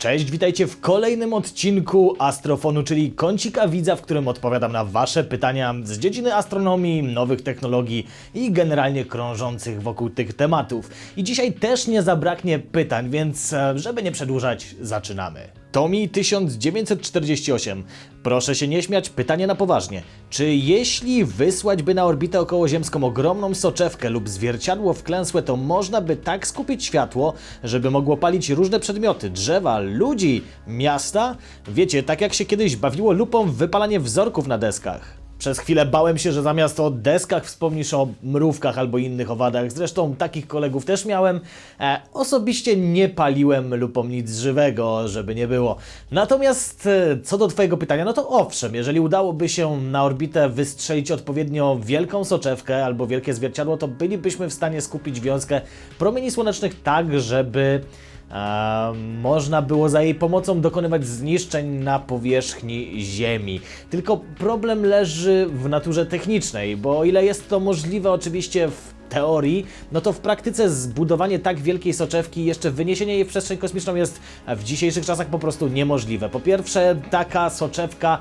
Cześć, witajcie w kolejnym odcinku Astrofonu, czyli kącika widza, w którym odpowiadam na Wasze pytania z dziedziny astronomii, nowych technologii i generalnie krążących wokół tych tematów. I dzisiaj też nie zabraknie pytań, więc e, żeby nie przedłużać, zaczynamy. Tomi 1948. Proszę się nie śmiać, pytanie na poważnie. Czy jeśli wysłać by na orbitę okołoziemską ogromną soczewkę lub zwierciadło wklęsłe, to można by tak skupić światło, żeby mogło palić różne przedmioty, drzewa, ludzi, miasta? Wiecie, tak jak się kiedyś bawiło lupą w wypalanie wzorków na deskach. Przez chwilę bałem się, że zamiast o deskach wspomnisz o mrówkach albo innych owadach. Zresztą takich kolegów też miałem. E, osobiście nie paliłem lupą nic żywego, żeby nie było. Natomiast e, co do Twojego pytania, no to owszem, jeżeli udałoby się na orbitę wystrzelić odpowiednio wielką soczewkę albo wielkie zwierciadło, to bylibyśmy w stanie skupić wiązkę promieni słonecznych tak, żeby można było za jej pomocą dokonywać zniszczeń na powierzchni Ziemi. Tylko problem leży w naturze technicznej, bo o ile jest to możliwe oczywiście w teorii, no to w praktyce zbudowanie tak wielkiej soczewki i jeszcze wyniesienie jej w przestrzeń kosmiczną jest w dzisiejszych czasach po prostu niemożliwe. Po pierwsze, taka soczewka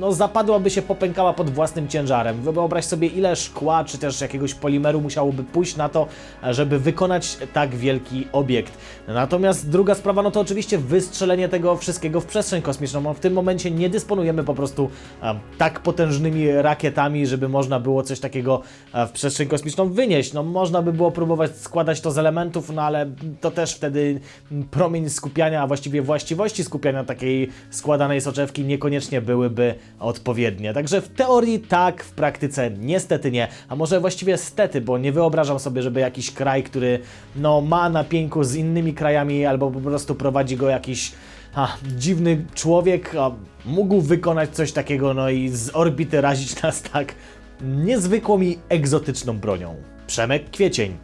no, zapadłaby się, popękała pod własnym ciężarem. Wyobraź sobie, ile szkła czy też jakiegoś polimeru musiałoby pójść na to, żeby wykonać tak wielki obiekt. Natomiast druga sprawa, no to oczywiście wystrzelenie tego wszystkiego w przestrzeń kosmiczną. No, w tym momencie nie dysponujemy po prostu tak potężnymi rakietami, żeby można było coś takiego w przestrzeń kosmiczną wynieść. No, można by było próbować składać to z elementów, no ale to też wtedy promień skupiania, a właściwie właściwości skupiania takiej składanej soczewki niekoniecznie byłyby odpowiednie. Także w teorii tak, w praktyce niestety nie. A może właściwie stety, bo nie wyobrażam sobie, żeby jakiś kraj, który no, ma na pięku z innymi krajami albo po prostu prowadzi go jakiś a, dziwny człowiek a, mógł wykonać coś takiego, no i z orbity razić nas tak niezwykłą i egzotyczną bronią. Przemek Kwiecień.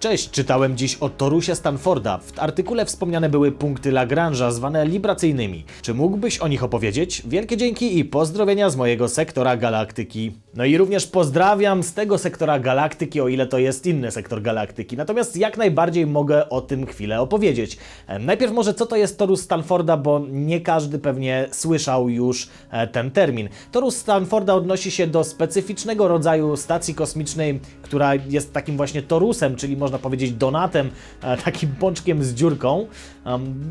Cześć, czytałem dziś o torusie Stanforda. W artykule wspomniane były punkty Lagrange'a zwane libracyjnymi. Czy mógłbyś o nich opowiedzieć? Wielkie dzięki i pozdrowienia z mojego sektora galaktyki. No i również pozdrawiam z tego sektora galaktyki, o ile to jest inny sektor galaktyki. Natomiast jak najbardziej mogę o tym chwilę opowiedzieć. E, Najpierw może co to jest torus Stanforda, bo nie każdy pewnie słyszał już e, ten termin. Torus Stanforda odnosi się do specyficznego rodzaju stacji kosmicznej, która jest takim właśnie torusem, czyli można powiedzieć donatem, e, takim pączkiem z dziurką.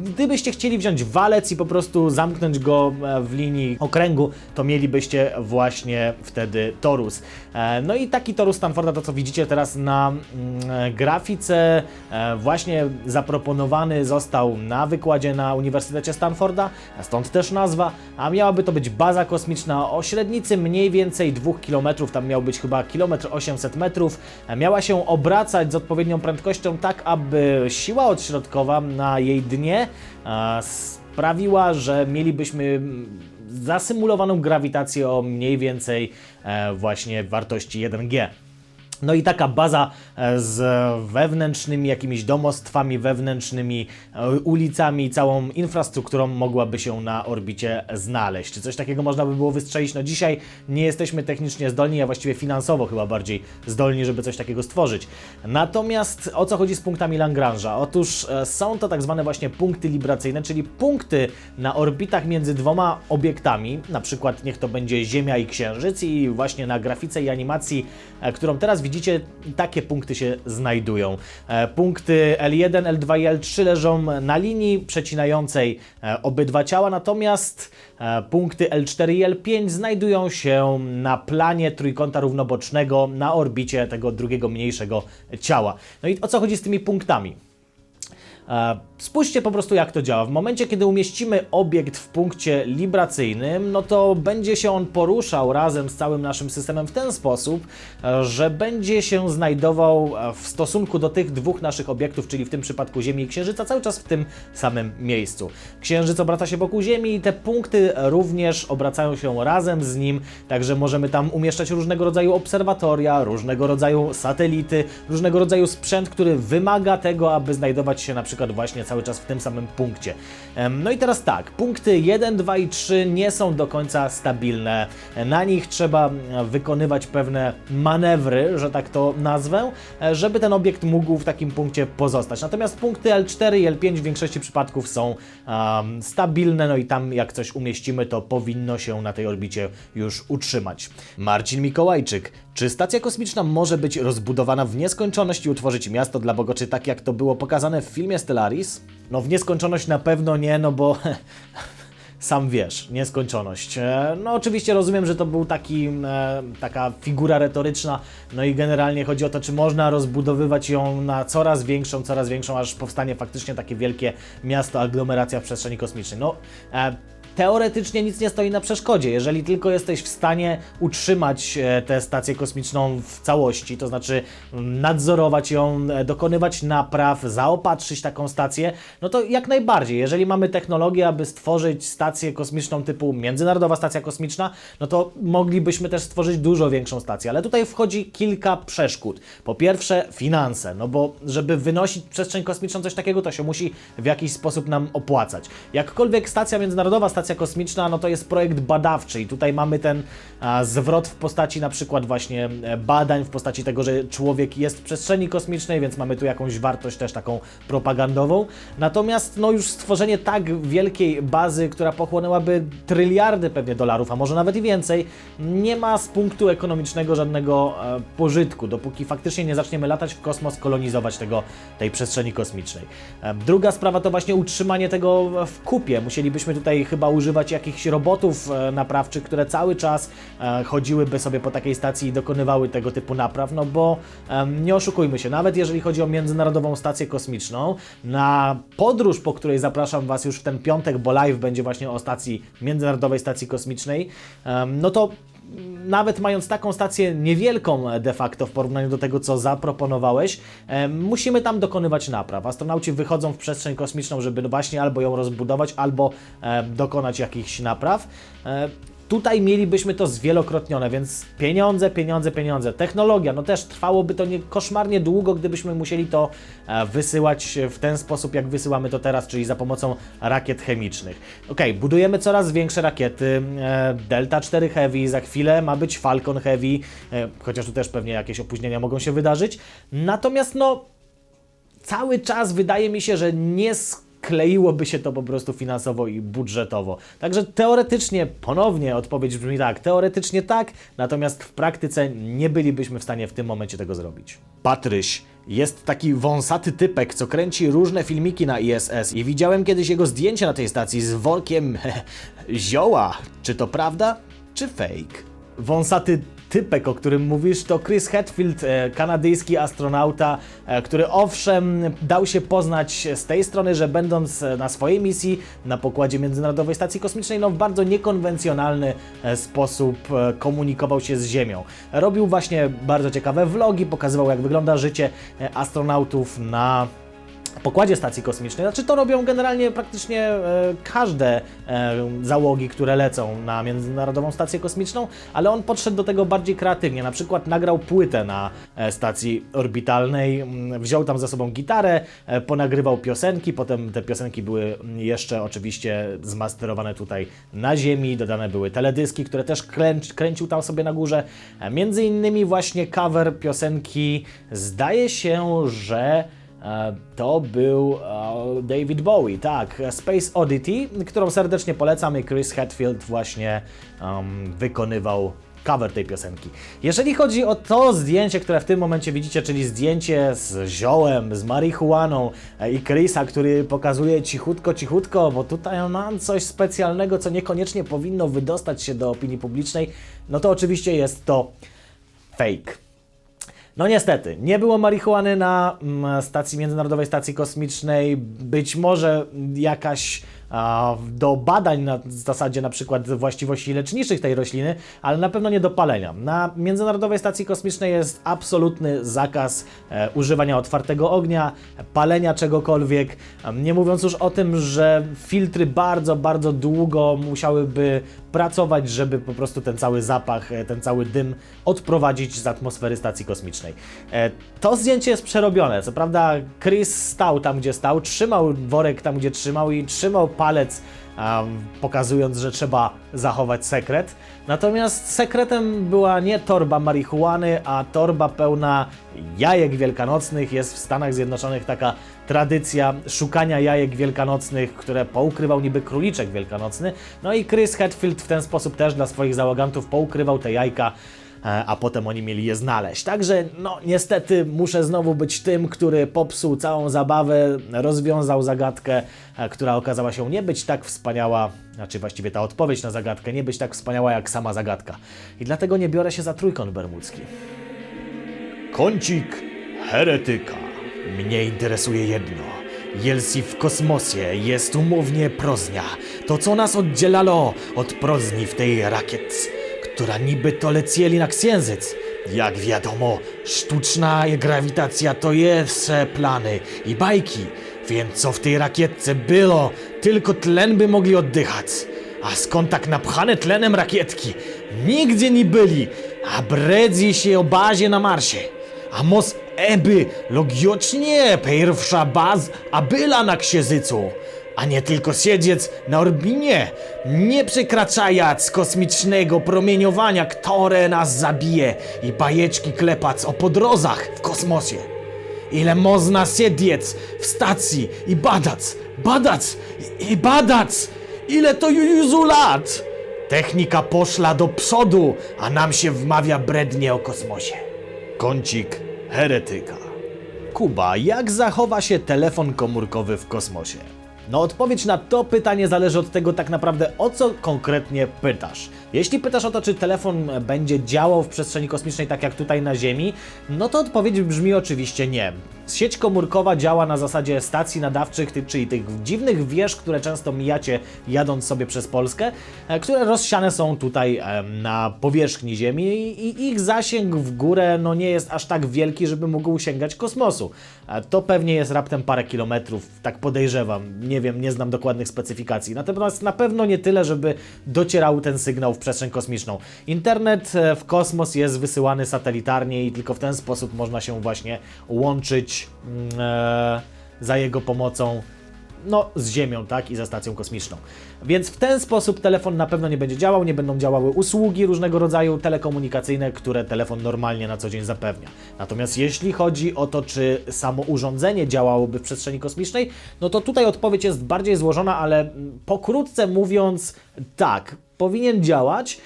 Gdybyście chcieli wziąć walec i po prostu zamknąć go e, w linii okręgu, to mielibyście właśnie wtedy torus. E, No i taki torus Stanforda, to co widzicie teraz na mm, grafice, właśnie zaproponowany został na wykładzie na Uniwersytecie Stanforda, stąd też nazwa, a miałaby to być baza kosmiczna o średnicy mniej więcej 2 km, tam miał być chyba 1,8 km, E, miała się obracać z odpowiednią prędkością tak, aby siła odśrodkowa na jej dnie e, sprawiła, że mielibyśmy zasymulowaną grawitację o mniej więcej e, właśnie wartości 1G. No i taka baza e, z wewnętrznymi jakimiś domostwami, wewnętrznymi e, ulicami, całą infrastrukturą mogłaby się na orbicie znaleźć. Czy coś takiego można by było wystrzelić? No dzisiaj nie jesteśmy technicznie zdolni, a właściwie finansowo chyba bardziej zdolni, żeby coś takiego stworzyć. Natomiast o co chodzi z punktami Lagrange'a? Otóż e, są to tak zwane właśnie punkty libracyjne, czyli punkty na orbitach między dwoma obiektami, na przykład niech to będzie Ziemia i Księżyc i właśnie na grafice i animacji, którą teraz widzicie, takie punkty się znajdują. E, Punkty L1, L2 i L3 leżą na linii przecinającej e, obydwa ciała, natomiast e, punkty L4 i L5 znajdują się na planie trójkąta równobocznego na orbicie tego drugiego mniejszego ciała. No i o co chodzi z tymi punktami? Spójrzcie po prostu jak to działa. W momencie, kiedy umieścimy obiekt w punkcie libracyjnym, no to będzie się on poruszał razem z całym naszym systemem w ten sposób, że będzie się znajdował e, w stosunku do tych dwóch naszych obiektów, czyli w tym przypadku Ziemi i Księżyca, cały czas w tym samym miejscu. Księżyc obraca się wokół Ziemi i te punkty również obracają się razem z nim, także możemy tam umieszczać różnego rodzaju obserwatoria, różnego rodzaju satelity, różnego rodzaju sprzęt, który wymaga tego, aby znajdować się na przykład właśnie cały czas w tym samym punkcie. No i teraz tak, punkty 1, 2 i 3 nie są do końca stabilne. Na nich trzeba wykonywać pewne manewry, że tak to nazwę, e, żeby ten obiekt mógł w takim punkcie pozostać. Natomiast punkty L4 i L5 w większości przypadków są um, stabilne, no i tam jak coś umieścimy, to powinno się na tej orbicie już utrzymać. Marcin Mikołajczyk. Czy stacja kosmiczna może być rozbudowana w nieskończoność i utworzyć miasto dla bogoczy, tak jak to było pokazane w filmie Stellaris? No w nieskończoność na pewno nie, no bo sam wiesz, nieskończoność. E, No oczywiście rozumiem, że to był taki, e, taka figura retoryczna, no i generalnie chodzi o to, czy można rozbudowywać ją na coraz większą, coraz większą, aż powstanie faktycznie takie wielkie miasto, aglomeracja w przestrzeni kosmicznej. No, e, teoretycznie nic nie stoi na przeszkodzie, jeżeli tylko jesteś w stanie utrzymać e, tę stację kosmiczną w całości, to znaczy nadzorować ją, e, dokonywać napraw, zaopatrzyć taką stację, no to jak najbardziej. Jeżeli mamy technologię, aby stworzyć stację kosmiczną typu Międzynarodowa Stacja Kosmiczna, no to moglibyśmy też stworzyć dużo większą stację, ale tutaj wchodzi kilka przeszkód. Po pierwsze, finanse, no bo żeby wynosić przestrzeń kosmiczną coś takiego, to się musi w jakiś sposób nam opłacać. Jakkolwiek stacja międzynarodowa, stacja kosmiczna, no to jest projekt badawczy i tutaj mamy ten a, zwrot w postaci na przykład właśnie e, badań, w postaci tego, że człowiek jest w przestrzeni kosmicznej, więc mamy tu jakąś wartość też taką propagandową. Natomiast no już stworzenie tak wielkiej bazy, która pochłonęłaby tryliardy pewnie dolarów, a może nawet i więcej, nie ma z punktu ekonomicznego żadnego e, pożytku, dopóki faktycznie nie zaczniemy latać w kosmos, kolonizować tego, tej przestrzeni kosmicznej. E, druga sprawa to właśnie utrzymanie tego w kupie. Musielibyśmy tutaj chyba używać jakichś robotów e, naprawczych, które cały czas e, chodziłyby sobie po takiej stacji i dokonywały tego typu napraw, no bo nie oszukujmy się, nawet jeżeli chodzi o Międzynarodową Stację Kosmiczną, na podróż, po której zapraszam Was już w ten piątek, bo live będzie właśnie o stacji Międzynarodowej Stacji Kosmicznej, no to nawet mając taką stację niewielką de facto w porównaniu do tego, co zaproponowałeś, e, musimy tam dokonywać napraw. Astronauci wychodzą w przestrzeń kosmiczną, żeby właśnie albo ją rozbudować, albo e, dokonać jakichś napraw. Tutaj mielibyśmy to zwielokrotnione, więc pieniądze, pieniądze, pieniądze. Technologia, no też trwałoby to nie koszmarnie długo, gdybyśmy musieli to e, wysyłać w ten sposób, jak wysyłamy to teraz, czyli za pomocą rakiet chemicznych. Ok, budujemy coraz większe rakiety. E, Delta 4 Heavy, za chwilę ma być Falcon Heavy, e, chociaż tu też pewnie jakieś opóźnienia mogą się wydarzyć. Natomiast no, cały czas wydaje mi się, że nie skleiłoby się to po prostu finansowo i budżetowo. Także teoretycznie, ponownie odpowiedź brzmi tak, teoretycznie tak, natomiast w praktyce nie bylibyśmy w stanie w tym momencie tego zrobić. Patryś. Jest taki wąsaty typek, co kręci różne filmiki na ISS i widziałem kiedyś jego zdjęcie na tej stacji z workiem zioła. Czy to prawda, czy fake? Wąsaty typek, o którym mówisz, to Chris Hadfield, e, kanadyjski astronauta, e, który owszem dał się poznać z tej strony, że będąc e, na swojej misji na pokładzie Międzynarodowej Stacji Kosmicznej, no w bardzo niekonwencjonalny sposób komunikował się z Ziemią. Robił właśnie bardzo ciekawe vlogi, pokazywał jak wygląda życie astronautów na pokładzie stacji kosmicznej. Znaczy to robią generalnie praktycznie e, każde e, załogi, które lecą na Międzynarodową Stację Kosmiczną, ale on podszedł do tego bardziej kreatywnie. Na przykład nagrał płytę na e, stacji orbitalnej, wziął tam ze sobą gitarę, ponagrywał piosenki, potem te piosenki były jeszcze oczywiście zmasterowane tutaj na Ziemi, dodane były teledyski, które też kręc, kręcił tam sobie na górze. Między innymi właśnie cover piosenki, zdaje się, że To był e, David Bowie, tak, Space Oddity, którą serdecznie polecam i Chris Hadfield właśnie um, wykonywał cover tej piosenki. Jeżeli chodzi o to zdjęcie, które w tym momencie widzicie, czyli zdjęcie z ziołem, z marihuaną e, i Chrisa, który pokazuje cichutko, cichutko, bo tutaj mam coś specjalnego, co niekoniecznie powinno wydostać się do opinii publicznej, no to oczywiście jest to fake. No niestety, nie było marihuany na mm, stacji Międzynarodowej Stacji Kosmicznej. Być może jakaś do badań na zasadzie na przykład właściwości leczniczych tej rośliny, ale na pewno nie do palenia. Na Międzynarodowej Stacji Kosmicznej jest absolutny zakaz e, używania otwartego ognia, palenia czegokolwiek, nie mówiąc już o tym, że filtry bardzo, bardzo długo musiałyby pracować, żeby po prostu ten cały zapach, e, ten cały dym odprowadzić z atmosfery stacji kosmicznej. E, To zdjęcie jest przerobione. Co prawda, Chris stał tam, gdzie stał, trzymał worek tam, gdzie trzymał i trzymał palec, um, pokazując, że trzeba zachować sekret. Natomiast sekretem była nie torba marihuany, a torba pełna jajek wielkanocnych. Jest w Stanach Zjednoczonych taka tradycja szukania jajek wielkanocnych, które poukrywał niby króliczek wielkanocny. No i Chris Hetfield w ten sposób też dla swoich załogantów poukrywał te jajka a potem oni mieli je znaleźć. Także, no, niestety muszę znowu być tym, który popsuł całą zabawę, rozwiązał zagadkę, e, która okazała się nie być tak wspaniała, znaczy właściwie ta odpowiedź na zagadkę, nie być tak wspaniała jak sama zagadka. I dlatego nie biorę się za trójkąt bermudzki. Kącik heretyka. Mnie interesuje jedno. Jelsi w kosmosie jest umownie proznia. To co nas oddzielało od prozni w tej rakiet, która niby to lecieli na księżyc. Jak wiadomo, sztuczna grawitacja to jest plany i bajki. Więc co w tej rakietce było, tylko tlen by mogli oddychać. A skąd tak napchane tlenem rakietki? Nigdzie nie byli, a bredzi się o bazie na Marsie. A mos eby logicznie pierwsza baz, a była na księżycu. A nie tylko siedzieć na orbinie, nie przekraczając kosmicznego promieniowania, które nas zabije i bajeczki klepać o podrozach w kosmosie. Ile można siedzieć w stacji i badać, badać i, i badać. Ile to już lat? Technika poszła do przodu, a nam się wmawia brednie o kosmosie. Kącik heretyka. Kuba, jak zachowa się telefon komórkowy w kosmosie? No odpowiedź na to pytanie zależy od tego tak naprawdę o co konkretnie pytasz. Jeśli pytasz o to, czy telefon będzie działał w przestrzeni kosmicznej tak jak tutaj na Ziemi, no to odpowiedź brzmi oczywiście nie. Sieć komórkowa działa na zasadzie stacji nadawczych, czyli tych dziwnych wież, które często mijacie jadąc sobie przez Polskę, e, które rozsiane są tutaj na powierzchni Ziemi i i ich zasięg w górę no nie jest aż tak wielki, żeby mógł sięgać kosmosu. E, To pewnie jest raptem parę kilometrów, tak podejrzewam. Nie wiem, nie znam dokładnych specyfikacji. Natomiast na pewno nie tyle, żeby docierał ten sygnał w przestrzeń kosmiczną. Internet e, w kosmos jest wysyłany satelitarnie i tylko w ten sposób można się właśnie łączyć mm, e, za jego pomocą no, z Ziemią, tak, i ze stacją kosmiczną. Więc w ten sposób telefon na pewno nie będzie działał, nie będą działały usługi różnego rodzaju telekomunikacyjne, które telefon normalnie na co dzień zapewnia. Natomiast jeśli chodzi o to, czy samo urządzenie działałoby w przestrzeni kosmicznej, no to tutaj odpowiedź jest bardziej złożona, ale mm, pokrótce mówiąc, tak, powinien działać.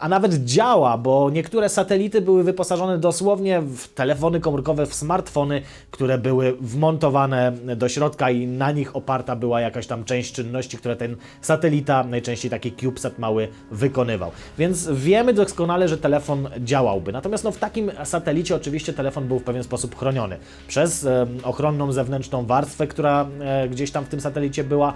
A nawet działa, bo niektóre satelity były wyposażone dosłownie w telefony komórkowe, w smartfony, które były wmontowane do środka i na nich oparta była jakaś tam część czynności, które ten satelita, najczęściej taki CubeSat mały, wykonywał. Więc wiemy doskonale, że telefon działałby. Natomiast no, w takim satelicie oczywiście telefon był w pewien sposób chroniony przez e, ochronną zewnętrzną warstwę, która e, gdzieś tam w tym satelicie była,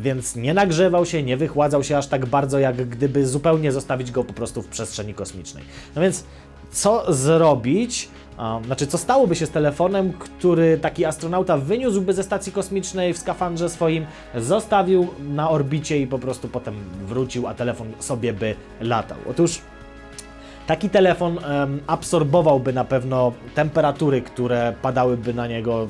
więc nie nagrzewał się, nie wychładzał się aż tak bardzo, jak gdyby zupełnie zostawić go po prostu w przestrzeni kosmicznej. No więc co zrobić? Znaczy, co stałoby się z telefonem, który taki astronauta wyniósłby ze stacji kosmicznej w skafandrze swoim, zostawił na orbicie i po prostu potem wrócił, a telefon sobie by latał? Otóż Taki telefon absorbowałby na pewno temperatury, które padałyby na niego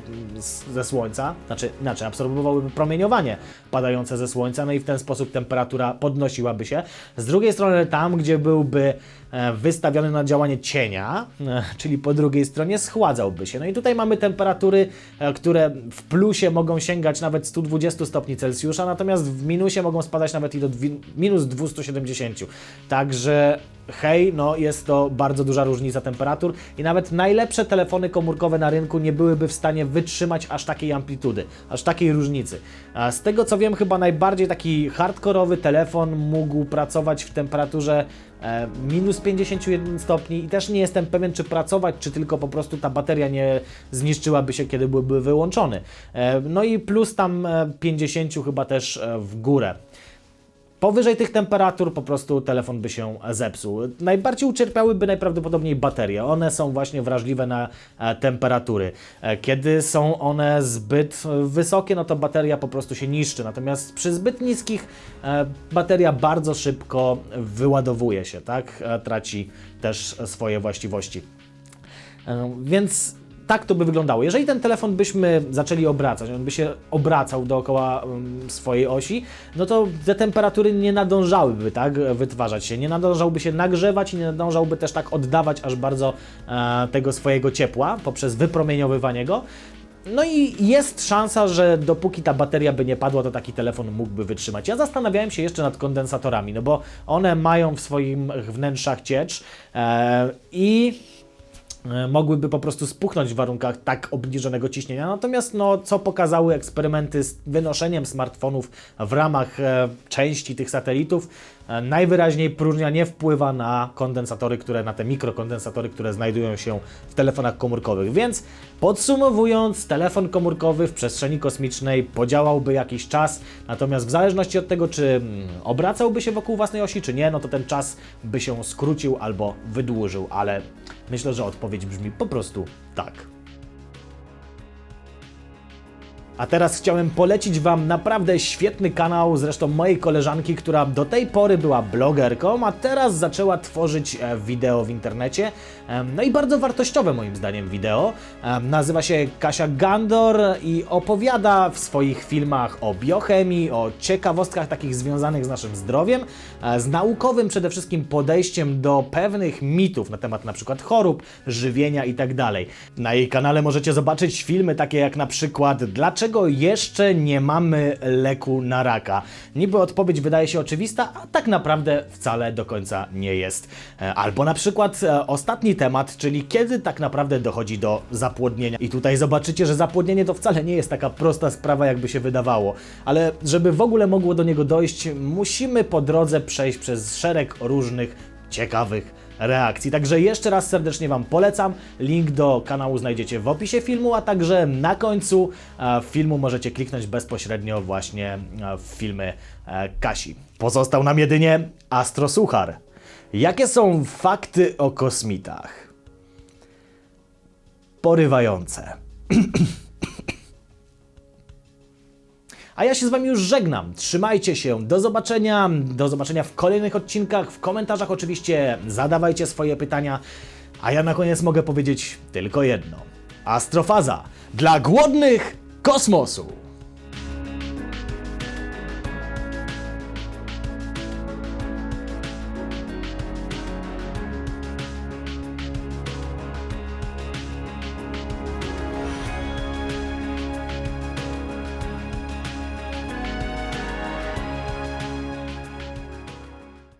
ze słońca, znaczy inaczej, absorbowałby promieniowanie padające ze słońca, no i w ten sposób temperatura podnosiłaby się. Z drugiej strony tam, gdzie byłby e, wystawiony na działanie cienia, e, czyli po drugiej stronie schładzałby się. No i tutaj mamy temperatury, e, które w plusie mogą sięgać nawet 120 stopni Celsjusza, natomiast w minusie mogą spadać nawet i do minus 270. Także hej, no jest to bardzo duża różnica temperatur i nawet najlepsze telefony komórkowe na rynku nie byłyby w stanie wytrzymać aż takiej amplitudy, aż takiej różnicy. A z tego co wiem, chyba najbardziej taki hardkorowy telefon mógł pracować w temperaturze e, minus 51 stopni i też nie jestem pewien, czy pracować, czy tylko po prostu ta bateria nie zniszczyłaby się, kiedy byłby wyłączony. E, no i plus tam e, 50 chyba też e, w górę. Powyżej tych temperatur po prostu telefon by się zepsuł. Najbardziej ucierpiałyby najprawdopodobniej baterie. One są właśnie wrażliwe na e, temperatury. E, Kiedy są one zbyt e, wysokie, no to bateria po prostu się niszczy. Natomiast przy zbyt niskich bateria bardzo szybko wyładowuje się, tak? Traci też swoje właściwości. Więc tak to by wyglądało. Jeżeli ten telefon byśmy zaczęli obracać, on by się obracał dookoła um, swojej osi, no to te temperatury nie nadążałyby tak wytwarzać się, nie nadążałby się nagrzewać i nie nadążałby też tak oddawać aż bardzo e, tego swojego ciepła poprzez wypromieniowywanie go. No i jest szansa, że dopóki ta bateria by nie padła, to taki telefon mógłby wytrzymać. Ja zastanawiałem się jeszcze nad kondensatorami, no bo one mają w swoim wnętrzach ciecz e, i mogłyby po prostu spuchnąć w warunkach tak obniżonego ciśnienia. Natomiast no, co pokazały eksperymenty z wynoszeniem smartfonów w ramach e, części tych satelitów, e, najwyraźniej próżnia nie wpływa na kondensatory, które na te mikrokondensatory, które znajdują się w telefonach komórkowych. Więc podsumowując, telefon komórkowy w przestrzeni kosmicznej podziałałby jakiś czas, natomiast w zależności od tego, czy mm, obracałby się wokół własnej osi, czy nie, no to ten czas by się skrócił albo wydłużył, ale myślę, że odpowiedź brzmi po prostu tak. A teraz chciałem polecić Wam naprawdę świetny kanał, zresztą mojej koleżanki, która do tej pory była blogerką, a teraz zaczęła tworzyć e, wideo w internecie. No i bardzo wartościowe moim zdaniem wideo. Nazywa się Kasia Gandor i opowiada w swoich filmach o biochemii, o ciekawostkach takich związanych z naszym zdrowiem, e, z naukowym przede wszystkim podejściem do pewnych mitów na temat przykład chorób, żywienia itd. Na jej kanale możecie zobaczyć filmy takie jak na przykład Dlaczego jeszcze nie mamy leku na raka? Niby odpowiedź wydaje się oczywista, a tak naprawdę wcale do końca nie jest. E, Albo na przykład e, ostatni temat, czyli kiedy tak naprawdę dochodzi do zapłodnienia. I tutaj zobaczycie, że zapłodnienie to wcale nie jest taka prosta sprawa, jakby się wydawało. Ale żeby w ogóle mogło do niego dojść, musimy po drodze przejść przez szereg różnych ciekawych reakcji. Także jeszcze raz serdecznie Wam polecam. Link do kanału znajdziecie w opisie filmu, a także na końcu e, filmu możecie kliknąć bezpośrednio właśnie e, w filmy e, Kasi. Pozostał nam jedynie Astrosuchar. Jakie są fakty o kosmitach? Porywające. A ja się z Wami już żegnam. Trzymajcie się. Do zobaczenia. Do zobaczenia w kolejnych odcinkach. W komentarzach oczywiście zadawajcie swoje pytania. A ja na koniec mogę powiedzieć tylko jedno. Astrofaza dla głodnych kosmosu.